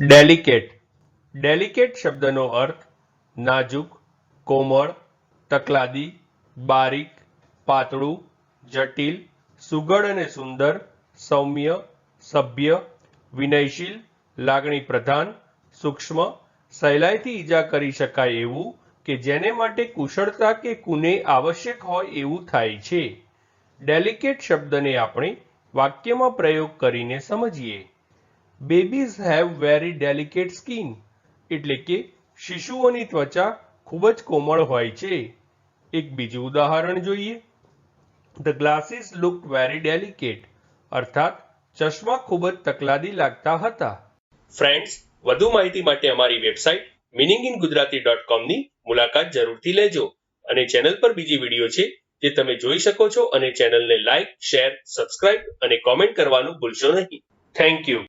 Delicate delicate શબ્દનો અર્થ નાજુક, કોમળ, તકલાદી, બારીક, પાતળું, જટિલ સુઘડ અને સુંદર, સૌમ્ય, સભ્ય, વિનયશીલ, લાગણી પ્રધાન, સૂક્ષ્મ, સહેલાઈથી ઈજા કરી શકાય એવું કે જેને માટે કુશળતા કે કુને આવશ્યક હોય એવું થાય છે. ડેલિકેટ શબ્દને આપણે વાક્યમાં પ્રયોગ કરીને સમજીએ. Babies have very delicate skin એટલે કે શિશુઓની ત્વચા ખૂબ જ કોમળ હોય છે. એક બીજું ઉદાહરણ જોઈએ. The glasses look very delicate અર્થાત ચશ્મા ખૂબ જ તકલાદી લાગતા હતા. ફ્રેન્ડ્સ વધુ માહિતી માટે અમારી website meaning in Gujarati dot કોમની મુલાકાત જરૂરથી લેજો અને ચેનલ પર બીજી વીડિયો છે જે તમે જોઈ શકો છો અને ચેનલને લાઇક શેર સબસ્ક્રાઇબ અને કોમેન્ટ કરવાનું ભૂલશો નહીં. Thank you